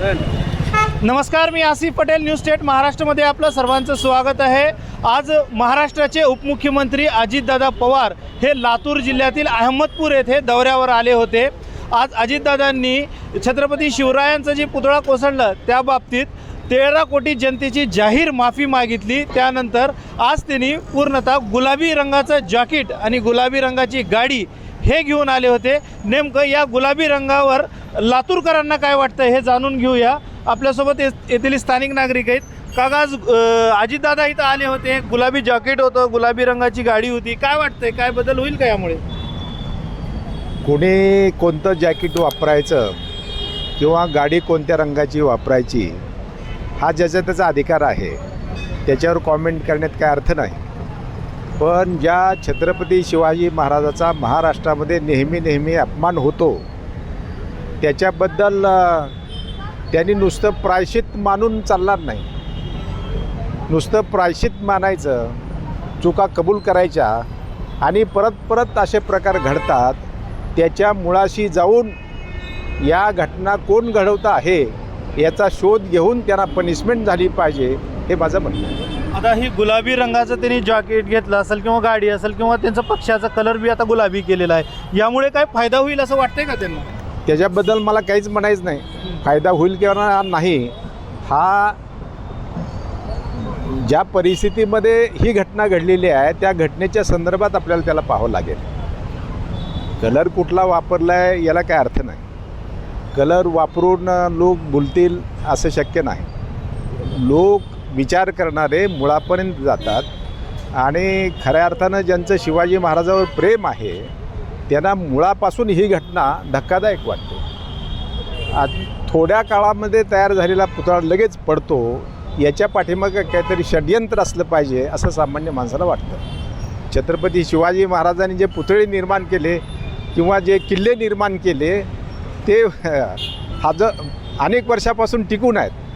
नमस्कार मी Asif Patel news state महाराष्ट्रामध्ये आपलं सर्वांचं स्वागत आहे. आज महाराष्ट्राचे उपमुख्यमंत्री अजितदादा पवार हे लातूर जिल्ह्यातील अहमदपूर येथे दौऱ्यावर आले होते. आज अजितदादांनी छत्रपती शिवरायांचं जे पुतळा कोसळलं त्या बाबतीत तेरा कोटी जनतेची जाहीर माफी मागितली. त्यानंतर आज त्यांनी पूर्णतः गुलाबी रंगाचं जॅकेट आणि गुलाबी रंगाची गाडी हे घेऊन आले होते. नेमकं या गुलाबी रंगावर लातूरकरांना काय वाटतं हे जाणून घेऊया. आपल्यासोबत ये- येथील स्थानिक नागरिक आहेत. कागाज अजितदादा इथं आले होते. गुलाबी जॅकेट होतं गुलाबी रंगाची गाडी होती. काय वाटतंय? काय बदल होईल का यामुळे? कुणी कोणतं जॅकेट वापरायचं किंवा गाडी कोणत्या रंगाची वापरायची हा ज्याचा त्याचा अधिकार आहे त्याच्यावर कॉमेंट करण्यात काय अर्थ नाही. पण ज्या छत्रपती शिवाजी महाराजाचा महाराष्ट्रामध्ये नेहमी नेहमी अपमान होतो त्याच्याबद्दल त्यांनी नुसतं प्रायश्चित मानून चालणार नाही. नुसतं प्रायश्चित मानायचं चुका कबूल करायच्या आणि परत परत असे प्रकार घडतात त्याच्या मुळाशी जाऊन या घटना कोण घडवता आहे याचा शोध घेऊन त्यांना पनिशमेंट झाली पाहिजे हे माझं म्हणणं आहे. आता ही गुलाबी रंगाचं त्यांनी जॅकेट घेतलं असेल किंवा गाडी असेल किंवा त्यांचा पक्षाचा कलर बी आता गुलाबी केलेला आहे. यामुळे काय फायदा होईल असं वाटतंय का त्यांना? त्याच्याबद्दल मला काहीच म्हणायचं नाही. फायदा होईल किंवा नाही हा ज्या परिस्थितीमध्ये ही घटना घडलेली आहे त्या घटनेच्या संदर्भात आपल्याला त्याला पाहावं लागेल. कलर कुठला वापरला आहे याला काय अर्थ नाही. कलर वापरून लोक बोलतील असं शक्य नाही. लोक विचार करणारे मुळापर्यंत जातात आणि खऱ्या अर्थानं ज्यांचं शिवाजी महाराजावर प्रेम आहे त्यांना मुळापासून ही घटना धक्कादायक वाटते आज थोड्या काळामध्ये तयार झालेला पुतळा लगेच पडतो याच्या पाठीमागं काहीतरी षड्यंत्र असलं पाहिजे असं सामान्य माणसाला वाटतं छत्रपती शिवाजी महाराजांनी जे पुतळे निर्माण केले किंवा जे किल्ले निर्माण केले ते हज अनेक वर्षापासून टिकून आहेत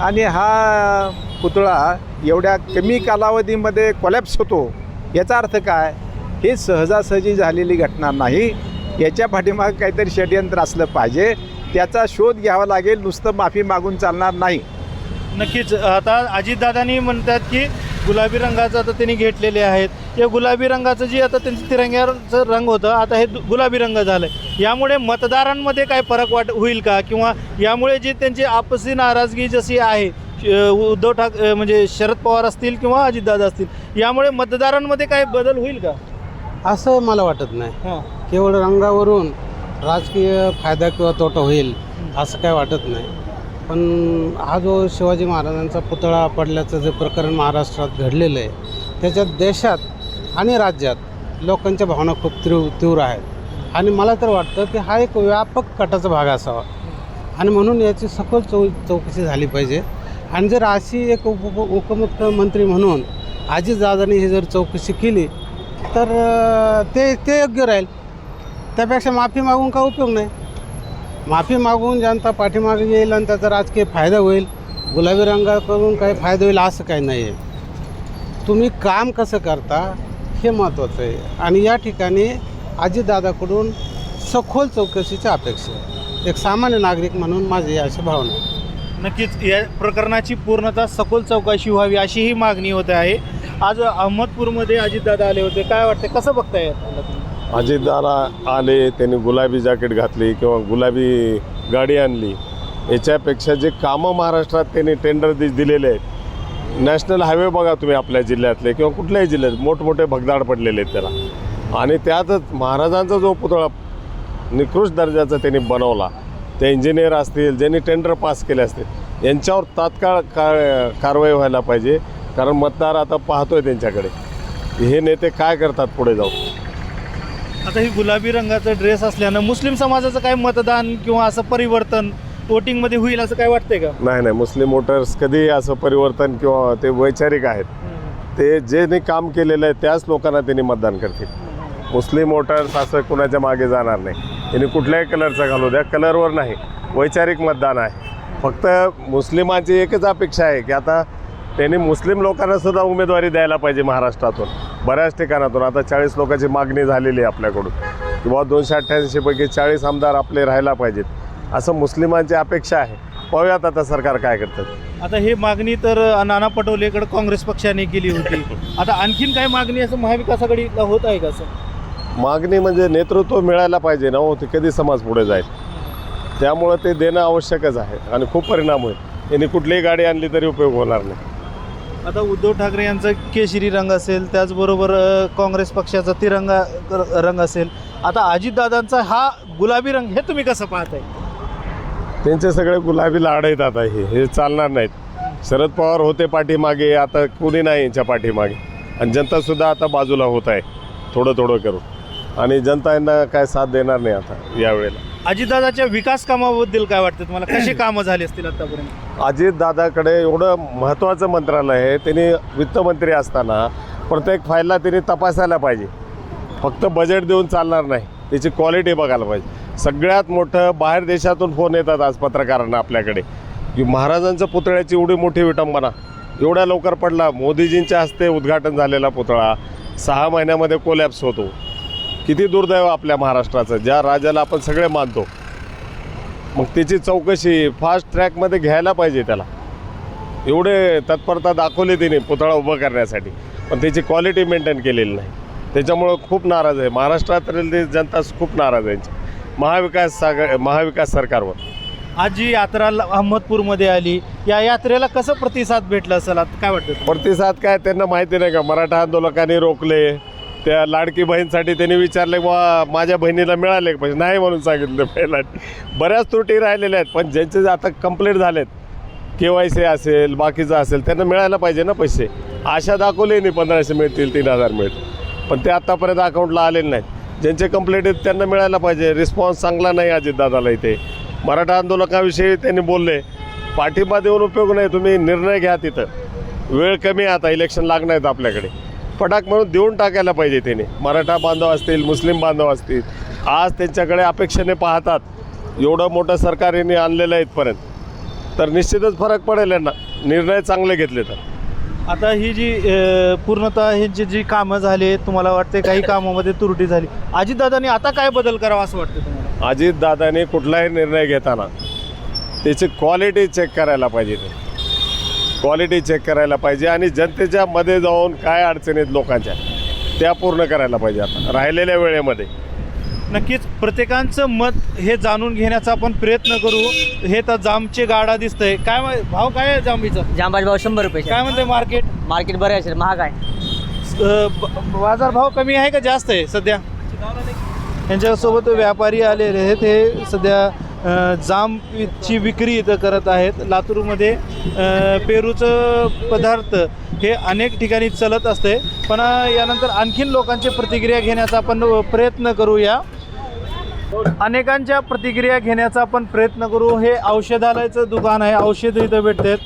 आणि हा पुतळा एवढ्या कमी कालावधीमध्ये कोलॅप्स होतो याचा अर्थ काय? हे सहजासहजी झालेली घटना नाही. याच्या पाठीमागे काहीतरी षडयंत्र असलं पाहिजे. त्याचा शोध घ्यावा लागेल नुसतं माफी मागून चालणार नाही. नक्कीच. आता अजितदादांनी म्हणतात की गुलाबी रंगाचं आता त्यांनी घेतलेले आहेत. या गुलाबी रंगाचं जे आता त्यांचं तिरंग्याचं रंग होतं आता हे गुलाबी रंग झालं यामुळे मतदारांमध्ये काय फरक वाट होईल का? किंवा यामुळे जी त्यांची आपसी नाराजगी जशी आहे उद्धव ठाक म्हणजे शरद पवार असतील किंवा अजितदादा असतील यामुळे मतदारांमध्ये काय बदल होईल का? असं मला वाटत नाही. केवळ रंगावरून राजकीय फायदा किंवा तोटा होईल असं काय वाटत नाही. पण हा जो शिवाजी महाराजांचा पुतळा पडल्याचं जे प्रकरण महाराष्ट्रात घडलेलं आहे त्याच्यात देशात आणि राज्यात लोकांच्या भावना खूप तीव्र तीव्र आहेत. आणि मला तर वाटतं की हा एक व्यापक कटाचा भाग असावा. आणि म्हणून याची सखोल चौ चौकशी झाली पाहिजे. आणि जर अशी एक उप उपमुख्यमंत्री म्हणून अजितदादांनी ही जर चौकशी केली तर ते ते योग्य राहील. त्यापेक्षा माफी मागून काय उपयोग नाही. माफी मागून जनता पाठीमागे येईल आणि त्याचा राजकीय फायदा होईल. गुलाबी रंगाकडून काही फायदा होईल असं काही नाही आहे. तुम्ही काम कसं करता हे महत्त्वाचं आहे. आणि या ठिकाणी अजितदादाकडून सखोल चौकशीची अपेक्षा आहे. एक सामान्य नागरिक म्हणून माझी अशी भावना आहे. नक्कीच या प्रकरणाची पूर्णतः सखोल चौकशी व्हावी अशी ही मागणी होत आहे. आज अहमदपूरमध्ये अजितदादा आले होते. काय वाटतं कसं बघताय? याला अजितदादा आले त्यांनी गुलाबी जॅकेट घातली किंवा गुलाबी गाडी आणली. याच्यापेक्षा जे कामं महाराष्ट्रात त्यांनी टेंडर दि दिलेले आहेत नॅशनल हायवे बघा तुम्ही आपल्या जिल्ह्यातले किंवा कुठल्याही जिल्ह्यात मोठमोठे भगदाड पडलेले आहेत त्याला. आणि त्यातच महाराजांचा जो पुतळा निकृष्ट दर्जाचा त्यांनी बनवला. ते इंजिनियर असतील ज्यांनी टेंडर पास केले असतील यांच्यावर तात्काळ का कारवाई व्हायला पाहिजे. कारण मतदार आता पाहतोय त्यांच्याकडे. हे नेते काय करतात पुढे जाऊन? आता ही गुलाबी रंगाचा ड्रेस असल्यानं मुस्लिम समाजाचं काय मतदान किंवा असं परिवर्तन वोटिंगमध्ये होईल असं काय वाटतंय का? नाही नाही. मुस्लिम वोटर्स कधी असं परिवर्तन किंवा ते वैचारिक आहेत. ते जे काम केलेलं आहे त्याच लोकांना त्यांनी मतदान करतील. मुस्लिम वोटर्स असं कुणाच्या मागे जाणार नाही. त्यांनी कुठल्याही कलरचा घालू द्या. कलरवर नाही. वैचारिक मतदान आहे. फक्त मुस्लिमांची एकच अपेक्षा आहे की आता त्यांनी मुस्लिम लोकांना सुद्धा उमेदवारी द्यायला पाहिजे महाराष्ट्रातून. बऱ्याच ठिकाणातून आता चाळीस लोकांची मागणी झालेली आहे आपल्याकडून. किंवा दोनशे अठ्ठ्याऐंशीपैकी चाळीस आमदार आपले राहायला पाहिजेत. असं मुस्लिमांची अपेक्षा आहे. पाहूयात आता सरकार काय करतात आता हे मागणी तर नाना पटोलेकडे काँग्रेस पक्षाने केली होती. आता आणखीन काय मागणी असं महाविकास आघाडीला होत आहे का असं? मागणी म्हणजे नेतृत्व मिळायला पाहिजे ना हो ते कधी समाज पुढे जाईल. त्यामुळं ते देणं आवश्यकच आहे आणि खूप परिणाम होईल. यांनी कुठलीही गाडी आणली तरी उपयोग होणार नाही. आता उद्धव ठाकरे यांचा केशरी रंग असेल त्याचबरोबर काँग्रेस पक्षाचा तिरंगा रंग असेल. आता अजितदादांचा हा गुलाबी रंग हे तुम्ही कसं पाहताय? त्यांचे सगळे गुलाबी लाड आहेत आता हे हे चालणार नाहीत. शरद पवार होते पाठीमागे आता कुणी नाही यांच्या पाठीमागे. आणि जनतासुद्धा आता बाजूला होत आहे थोडं थोडं करून. आणि जनता यांना काय साथ देणार नाही आता यावेळेला. अजितदादाच्या विकास कामाबद्दल काय वाटतं तुम्हाला? कशी कामं झाली असतील आतापर्यंत? अजित दादाकडे एवढं महत्त्वाचं मंत्रालय आहे त्यांनी वित्तमंत्री असताना प्रत्येक फाईलला त्यांनी तपासायला पाहिजे. फक्त बजेट देऊन चालणार नाही त्याची क्वालिटी बघायला पाहिजे. सगळ्यात मोठं बाहेर देशातून फोन येतात आज पत्रकारांना आपल्याकडे. की महाराजांच्या पुतळ्याची एवढी मोठी विटंबना. एवढ्या लवकर पडला मोदीजींच्या हस्ते उद्घाटन झालेला पुतळा. सहा महिन्यामध्ये कोलॅप्स होतो. किती दुर्दैव आपल्या महाराष्ट्राचं ज्या राजाला आपण सगळे मानतो. मग त्याची चौकशी फास्ट ट्रॅकमध्ये घ्यायला पाहिजे त्याला. एवढे तत्परता दाखवली तिने पुतळा उभं करण्यासाठी. पण त्याची क्वालिटी मेंटेन केलेली नाही. त्याच्यामुळं खूप नाराज आहे. महाराष्ट्रातली जनता खूप नाराज आहे. महाविकास साग महाविकास सरकारवर. आज जी यात्रा अहमदपूरमध्ये आली या यात्रेला कसं प्रतिसाद भेटला असेल? आता काय वाटतं? प्रतिसाद काय? त्यांना माहिती नाही का? मराठा आंदोलकांनी रोखले. त्या लाडकी बहीणसाठी त्यांनी विचारले बा माझ्या बहिणीला मिळाले का पैसे? नाही म्हणून सांगितलं पहिला. बऱ्याच त्रुटी राहिलेल्या आहेत पण ज्यांचे आता कंप्लीट झालेत के वाय सी असेल बाकीचं असेल त्यांना मिळायला पाहिजे ना पैसे. आशा दाखवले नाही पंधराशे मिळतील तीन हजार मिळतील. पण ते आत्तापर्यंत अकाउंटला आलेले नाहीत. ज्यांचे कंप्लीट आहेत त्यांना मिळायला पाहिजे. रिस्पॉन्स चांगला नाही अजितदादाला इथे. मराठा आंदोलकाविषयी त्यांनी बोलले पाठिंबा देऊन उपयोग नाही तुम्ही निर्णय घ्या तिथं. वेळ कमी आहे आता इलेक्शन लागणार आहेत आपल्याकडे. फटाक म्हणून देऊन टाकायला पाहिजे त्याने. मराठा बांधव असतील मुस्लिम बांधव असतील आज त्यांच्याकडे अपेक्षेने पाहतात. एवढं मोठं सरकार यांनी आणलेलं आहे इथपर्यंत. तर निश्चितच फरक पडेल यांना. निर्णय चांगले घेतले तर. आता ही जी पूर्णतः ह्यांची जी कामं झाली तुम्हाला वाटते काही कामामध्ये त्रुटी झाली. अजितदादांनी आता काय बदल करावा असं वाटतं तुम्हाला? अजितदादाने कुठलाही निर्णय घेताना त्याची क्वालिटी चेक करायला पाहिजे ते. क्वालिटी चेक करायला पाहिजे आणि जनतेच्या मध्ये जाऊन काय अडचणी आहेत लोकांच्या त्या पूर्ण करायला पाहिजे आता राहिलेल्या वेळेमध्ये. नक्कीच प्रत्येकांचं मत हे जाणून घेण्याचा आपण प्रयत्न करू. हे तर जामचे गाडा दिसतंय. काय मा- भाव काय आहे जांबीचं जांबाज भाव शंभर रुपये. काय म्हणते मार्केट? मार्केट बरं असेल महाग आहे. बाजार भाव कमी आहे का जास्त आहे सध्या? यांच्यासोबत व्यापारी आलेले आहेत हे सध्या जामची विक्री इथं करत आहेत. लातूरमध्ये पेरूचं पदार्थ हे अनेक ठिकाणी चलत असते. पण यानंतर आणखीन लोकांची प्रतिक्रिया घेण्याचा आपण प्रयत्न करूया. अनेकांच्या प्रतिक्रिया घेण्याचा आपण प्रयत्न करू. हे औषधालयाचं दुकान आहे. औषध इथं भेटतात.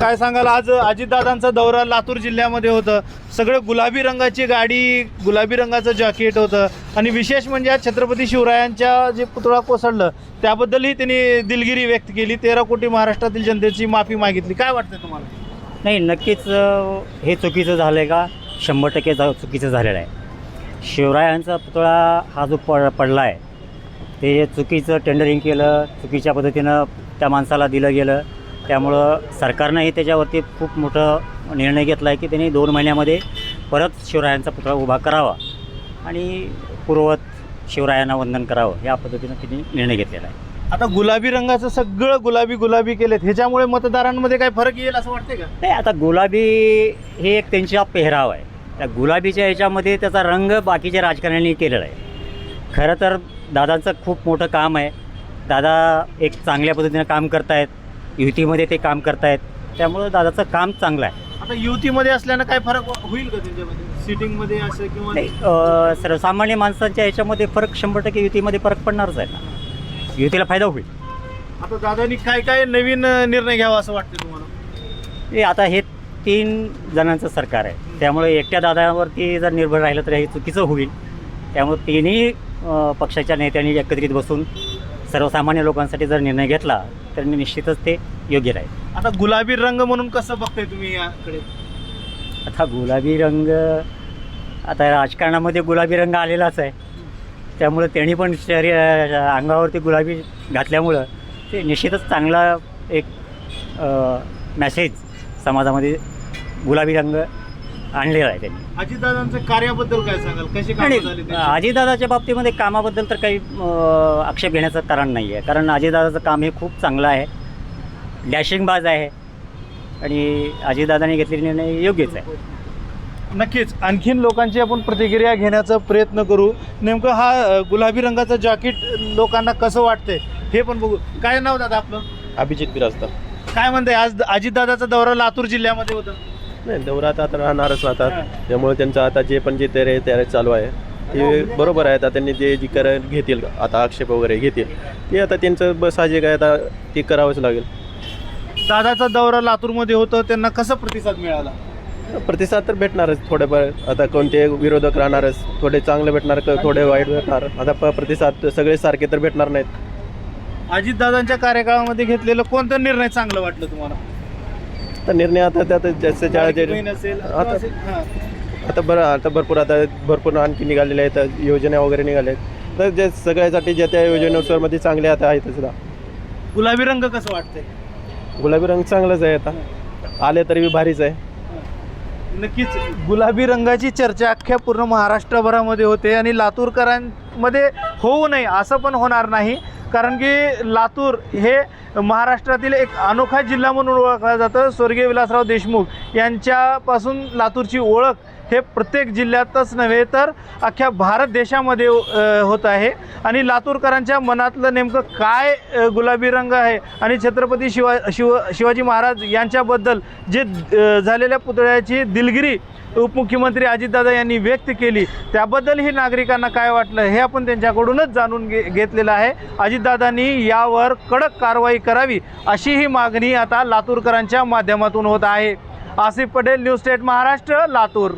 काय सांगाल? आज अजितदादांचा दौरा लातूर जिल्ह्यामध्ये होतं. सगळं गुलाबी रंगाची गाडी गुलाबी रंगाचं जॅकेट होतं. आणि विशेष म्हणजे आज छत्रपती शिवरायांच्या जे पुतळा कोसळलं त्याबद्दलही त्यांनी दिलगिरी व्यक्त केली. तेरा कोटी महाराष्ट्रातील जनतेची माफी मागितली. काय वाटतं तुम्हाला? नाही नक्कीच हे चुकीचं झालं आहे का? शंभर टक्के चुकीचं झालेलं आहे. शिवरायांचा पुतळा हा जो पड पडला आहे ते चुकीचं टेंडरिंग केलं चुकीच्या पद्धतीनं त्या माणसाला दिलं गेलं. त्यामुळं सरकारनंही त्याच्यावरती खूप मोठं निर्णय घेतला आहे की त्यांनी दोन महिन्यामध्ये परत शिवरायांचा पुतळा उभा करावा आणि पूर्ववत शिवरायांना वंदन करावं या पद्धतीनं त्यांनी निर्णय घेतलेला आहे. आता गुलाबी रंगाचं सगळं गुलाबी गुलाबी केलेत ह्याच्यामुळे मतदारांमध्ये काय फरक येईल असं वाटतंय का? नाही आता गुलाबी हे एक त्यांचा पेहराव आहे. त्या गुलाबीच्या ह्याच्यामध्ये त्याचा रंग बाकीच्या राजकारण्यांनी केलेला आहे. खरं तर दादांचं खूप मोठं काम आहे. दादा एक चांगल्या पद्धतीनं काम करतायत. युतीमध्ये ते काम करतायत. त्यामुळं दादाचं काम चांगलं आहे. आता युतीमध्ये असल्यानं काय फरक होईल का त्यांच्यामध्ये? सिटिंगमध्ये असं किंवा सर्वसामान्य माणसांच्या ह्याच्यामध्ये फरक शंभर टक्के युतीमध्ये फरक पडणारच आहे ना. युतीला फायदा होईल. आता दादानी काय काय नवीन निर्णय घ्यावा असं वाटतं तुम्हाला? आता हे तीन जणांचं सरकार आहे. त्यामुळे एकट्या दादावरती जर निर्भर राहिलं तर हे चुकीचं होईल. त्यामुळे तिन्ही पक्षाच्या नेत्यांनी एकत्रित बसून सर्वसामान्य लोकांसाठी जर निर्णय घेतला तर निश्चितच ते योग्य राहील. आता गुलाबी रंग म्हणून कसं बघताय तुम्ही याकडे? आता गुलाबी रंग आता राजकारणामध्ये गुलाबी रंग आलेलाच आहे. त्यामुळं त्यांनी पण शरीर अंगावरती गुलाबी घातल्यामुळं ते निश्चितच चांगला एक मॅसेज समाजामध्ये गुलाबी रंग आणलेला आहे त्यांनी. अजितदादांचं कार्याबद्दल काय सांगाल? कशी कामं आणि त्यांची? अजितदादाच्या बाबतीमध्ये कामाबद्दल तर काही अ, आक्षेप घेण्याचं कारण नाही आहे. कारण अजितदादाचं काम हे खूप चांगलं आहे. डॅशिंगबाज आहे. आणि अजितदादांनी घेतलेले निर्णय योग्यच आहे. नक्कीच. आणखीन लोकांची आपण प्रतिक्रिया घेण्याचा प्रयत्न करू. नेमकं हा अ, गुलाबी रंगाचं जॅकेट लोकांना कसं वाटतंय हे पण बघू. काय नाव दादा आपलं? अभिजित बिराजदा काय म्हणताय? आज अजितदादाचा दौरा लातूर जिल्ह्यामध्ये होता. नाही दौरा आता आता राहणारच. राहतात. त्यामुळे त्यांचं आता जे पण जे तयारी तयारी चालू आहे ते बरोबर आहे. आता त्यांनी जे जी कर घेतील आता आक्षेप वगैरे घेतील ते आता त्यांचं ब साहजिक आहे. आता ते करावंच लागेल. दादाचा दौरा लातूरमध्ये होतं त्यांना कसा प्रतिसाद मिळाला? प्रतिसाद तर भेटणारच थोडेफार. आता कोणते विरोधक राहणारच थोडे चांगले भेटणार क- थोडे वाईट भेटणार. आता प प्रतिसाद सगळे सारखे तर भेटणार नाहीत. अजितदादांच्या कार्यकाळामध्ये घेतलेलं कोणतं निर्णय चांगलं वाटलं तुम्हाला? तर निर्णय आता त्यात जास्त लाडकी बहीण असेल, आता- हां. आता बरं आता भरपूर आता भरपूर आणखी निघालेल्या आहेत योजना वगैरे निघाल्या आहेत. तर जे सगळ्यासाठी ज्या त्या योजनेनुसारमध्ये चांगले आता आहेत सुद्धा. गुलाबी रंग कसं वाटतंय? गुलाबी रंग चांगलाच आहे आता. आले तरी बी भारीच आहे. नक्कीच. गुलाबी रंगाची चर्चा अख्ख्या पूर्ण महाराष्ट्रभरामध्ये होते आणि लातूरकरांमध्ये होऊ नये असं पण होणार नाही. कारण की लातूर हे महाराष्ट्रातील एक अनोखा जिल्हा म्हणून ओळखला जातं. स्वर्गीय विलासराव देशमुख यांच्यापासून लातूरची ओळख हे प्रत्येक जिल्ह्यातच नव्हे तर अख्ख्या भारत देशामध्ये होत आहे. आणि लातूरकरांच्या मनातलं नेमकं काय गुलाबी रंग आहे आणि छत्रपती शिवा शिव शिवाजी महाराज यांच्याबद्दल जे झालेल्या पुतळ्याची दिलगिरी उपमुख्यमंत्री अजितदादा यांनी व्यक्त केली त्याबद्दलही नागरिकांना काय वाटलं हे आपण त्यांच्याकडूनच जाणून घे घेतलेलं आहे. अजितदादांनी यावर कडक कारवाई करावी अशी ही मागणी आता लातूरकरांच्या माध्यमातून होत आहे. Asif Patel news state Maharashtra Latur.